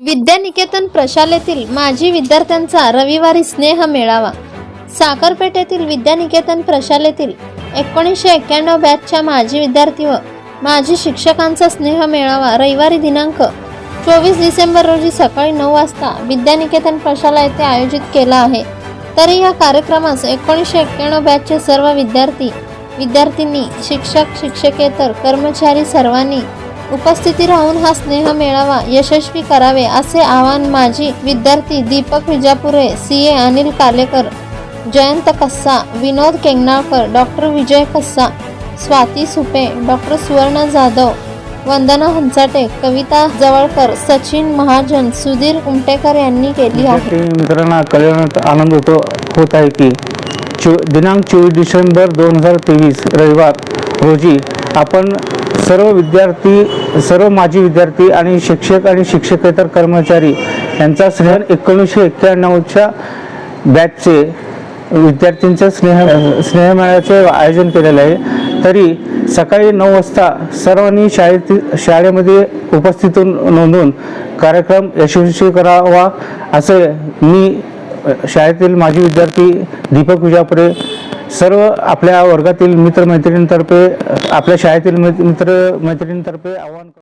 विद्यानिकेतन प्रशालेतील माजी विद्यार्थ्यांचा रविवारी स्नेह मेळावा. साखरपेठेतील विद्यानिकेतन प्रशालेतील एकोणीसशे एक्क्याण्णव बॅचच्या माजी विद्यार्थी व माजी शिक्षकांचा स्नेह मेळावा रविवारी दिनांक चोवीस डिसेंबर रोजी सकाळी नऊ वाजता विद्यानिकेतन प्रशाला येथे आयोजित केला आहे. तरी या कार्यक्रमास एकोणीसशे एक्क्याण्णव बॅचचे सर्व विद्यार्थी विद्यार्थिनी शिक्षक शिक्षकेतर कर्मचारी सर्वांनी उपस्थिती राहून हा स्नेह मेळावा यशस्वी करावे असे आवाहन माजी विद्यार्थी Deepak Vijapure C A Anil Kalekar Jayant Kassa Vinod Kenganalkar doctor Vijay Kassa Swati Supe doctor Suvarna Jadhav Vandana Hanchate कविता जवळकर सचिन महाजन सुधीर उमटेकर यांनी केली आहे. मित्रांना कल्याणात आनंद होतो होत आहे की चो दिनांक चोवीस डिसेंबर दोन हजार तेवीस रविवार रोजी आपण सर्व विद्यार्थी सर्व माजी विद्यार्थी आणि शिक्षक आणि शिक्षकेतर कर्मचारी यांचा स्नेह एकोणीसशे एक्क्याण्णवच्या बॅचचे विद्यार्थ्यांच्या स्नेह स्नेहमेळाचे आयोजन केलेलं आहे. तरी सकाळी नऊ वाजता सर्वांनी शाळेत शाळेमध्ये उपस्थित नोंदून कार्यक्रम यशस्वी करावा असे मी शाळेतील माजी विद्यार्थी दीपक विजापुरे सर्व आपल्या वर्गातील मित्रमैत्रिणींतर्फे आपल्या शाळेतील मित्र मैत्रिणींतर्फे आव्हान